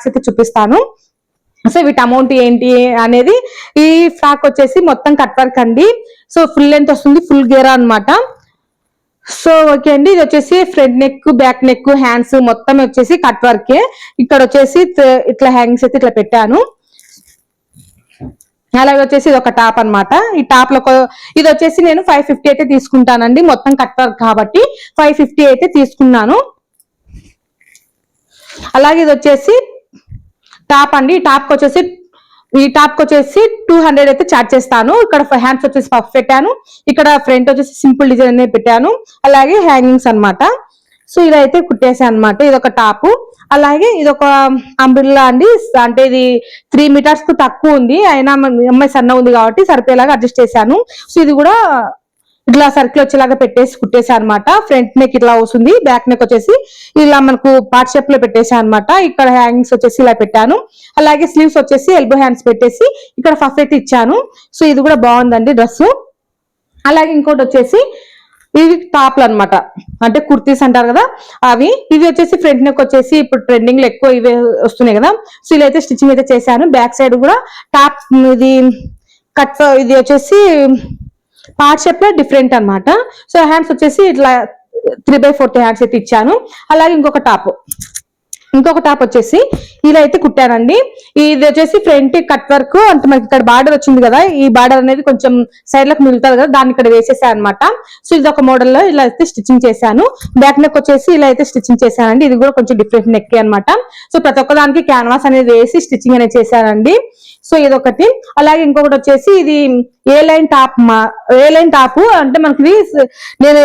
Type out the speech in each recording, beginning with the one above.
Frocks అయితే చూపిస్తాను. So వీటి అమౌంట్ ఏంటి అనేది ఈ ఫ్రాక్ వచ్చేసి మొత్తం కట్ వర్క్ అండి. సో ఫుల్ లెంత్ వస్తుంది ఫుల్ గేరా అన్నమాట. సో ఓకే అండి ఇది వచ్చేసి front neck back neck hands మొత్తం వచ్చేసి కట్ వర్కే ఇక్కడ వచ్చేసి ఇట్లా హ్యాంగ్స్ అయితే ఇట్లా పెట్టాను. అలాగే వచ్చేసి ఇది ఒక టాప్ అన్నమాట. ఈ టాప్లో ఇది వచ్చేసి నేను ఫైవ్ ఫిఫ్టీ అయితే తీసుకుంటానండి మొత్తం కట్ వర్క్ కాబట్టి. ఫైవ్ ఫిఫ్టీ అయితే తీసుకున్నాను. అలాగే ఇది వచ్చేసి టాప్ అండి. టాప్కి టాప్కి వచ్చేసి ఈ టాప్కి వచ్చేసి టూ హండ్రెడ్ అయితే చార్జ్ చేస్తాను. ఇక్కడ హ్యాండ్స్ వచ్చేసి పఫ్ పెట్టాను. ఇక్కడ ఫ్రంట్ వచ్చేసి సింపుల్ డిజైన్ అనేది పెట్టాను. అలాగే హ్యాంగింగ్స్ అన్నమాట. సో ఇలా అయితే కుట్టేసాను అనమాట ఇది ఒక టాప్ అలాగే ఇది ఒక అంబ్రిల్లా అండి. అంటే ఇది త్రీ మీటర్స్కు తక్కువ ఉంది. అయినా ఎంఐ అమ్మాయి సన్న ఉంది కాబట్టి సరిపోయేలాగా అడ్జస్ట్ చేశాను. సో ఇది కూడా ఇట్లా సర్కిల్ వచ్చేలాగా పెట్టేసి కుట్టేసా అనమాట ఫ్రంట్ నెక్ ఇట్లా వస్తుంది బ్యాక్ నెక్ వచ్చేసి ఇలా మనకు పార్ట్ షేప్లో పెట్టేసా అనమాట ఇక్కడ హ్యాంగింగ్స్ వచ్చేసి ఇలా పెట్టాను. అలాగే స్లీవ్స్ వచ్చేసి ఎల్బో హ్యాండ్స్ పెట్టేసి ఇక్కడ ఫస్ట్ అయితే ఇచ్చాను. సో ఇది కూడా బాగుందండి డ్రెస్ అలాగే ఇంకోటి వచ్చేసి ఇవి టాప్లు అనమాట అంటే కుర్తీస్ అంటారు కదా అవి. ఇవి వచ్చేసి ఫ్రంట్ నెక్ వచ్చేసి ఇప్పుడు ట్రెండింగ్లో ఎక్కువ ఇవే వస్తున్నాయి కదా. సో ఇలా అయితే స్టిచ్చింగ్ అయితే చేశాను. బ్యాక్ సైడ్ కూడా టాప్ ఇది కట్ ఇది వచ్చేసి పార్ట్ షేప్లో డిఫరెంట్ అన్నమాట. సో హ్యాండ్స్ వచ్చేసి ఇట్లా త్రీ బై ఫోర్త్ హ్యాండ్స్ అయితే ఇచ్చాను. అలాగే ఇంకొక టాప్ ఇంకొక టాప్ వచ్చేసి ఇలా అయితే కుట్టానండి. ఇది వచ్చేసి ఫ్రంట్ కట్ వర్క్ అంటే మనకి ఇక్కడ బార్డర్ వచ్చింది కదా ఈ బార్డర్ అనేది కొంచెం సైడ్లకు మిగులుతుంది కదా దాన్ని ఇక్కడ వేసేసాను అనమాట సో ఇది ఒక మోడల్లో ఇలా అయితే స్టిచ్చింగ్ చేశాను. బ్యాక్ నెక్ వచ్చేసి ఇలా అయితే స్టిచ్చింగ్ చేశానండి. ఇది కూడా కొంచెం డిఫరెంట్ నెక్ అనమాట సో ప్రతి ఒక్క దానికి క్యాన్వాస్ అనేది వేసి స్టిచ్చింగ్ అనేది చేశానండి. సో ఇది ఒకటి. అలాగే ఇంకొకటి వచ్చేసి ఇది ఏ లైన్ టాప్ మా ఏ లైన్ టాప్ అంటే మనకి నేను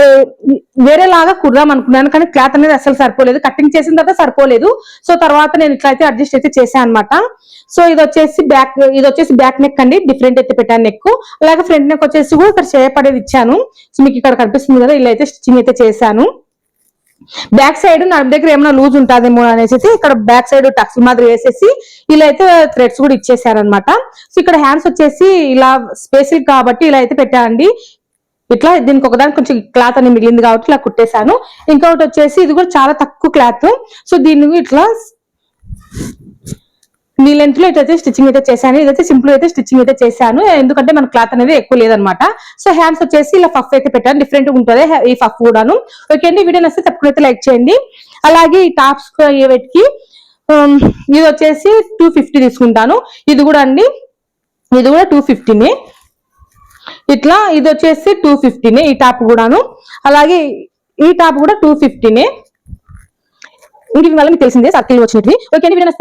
వేరేలాగా కుర్రాం అనుకున్నాను కానీ క్లాత్ అనేది అసలు సరిపోలేదు. కటింగ్ చేసిన తర్వాత సరిపోలేదు. సో తర్వాత నేను ఇట్లా అయితే అడ్జస్ట్ అయితే చేశాను అనమాట సో ఇది వచ్చేసి బ్యాక్ ఇది వచ్చేసి బ్యాక్ నెక్ అండి. డిఫరెంట్ అయితే పెట్టాను నెక్ అలాగే ఫ్రంట్ నెక్ వచ్చేసి కూడా ఇక్కడ చేయపడేది ఇచ్చాను. సో మీకు ఇక్కడ కనిపిస్తుంది కదా ఇలా అయితే స్టిచ్చింగ్ అయితే చేశాను. బ్యాక్ సైడ్ నడుము దగ్గర ఏమైనా లూజ్ ఉంటుందేమో అనేసి ఇక్కడ బ్యాక్ సైడ్ టక్స్ మాదిరి వేసేసి ఇలా అయితే థ్రెడ్స్ కూడా ఇచ్చేసారనమాట సో ఇక్కడ హ్యాండ్స్ వచ్చేసి ఇలా స్పేసిల్ కాబట్టి ఇలా అయితే పెట్టానండి. ఇట్లా దీనికి ఒకదానికి కొంచెం క్లాత్ అని మిగిలింది కాబట్టి ఇలా కుట్టేశాను. ఇంకొకటి వచ్చేసి ఇది కూడా చాలా తక్కువ క్లాత్. సో దీన్ని ఇట్లా నీ లెంత్లో ఇట్లయితే స్టిచ్చింగ్ అయితే చేశాను. ఇదైతే సింపుల్ అయితే స్టిచ్చింగ్ అయితే చేశాను. ఎందుకంటే మన క్లాత్ అనేది ఎక్కువ లేదనమాట. సో హ్యాండ్స్ వచ్చేసి ఇలా ఫఫ్ అయితే పెట్టాను. డిఫరెంట్ ఉంటుంది ఈ ఫఫ్ కూడాను. ఓకే అండి వీడియో నచ్చితే తప్పకుండా అయితే లైక్ చేయండి. అలాగే ఈ టాప్స్ ఏవెట్కి um, ఇది వచ్చేసి టూ ఫిఫ్టీ తీసుకుంటాను. ఇది కూడా అండి ఇది కూడా టూ ఫిఫ్టీనే ఇట్లా ఇది వచ్చేసి టూ ఫిఫ్టీనే ఈ టాప్ కూడాను. అలాగే ఈ టాప్ కూడా టూ ఫిఫ్టీనే ఇంక ఇవి వల్ల మీకు తెలిసిందే సర్కిల్ వచ్చినట్టు ఓకే అండి వీడియో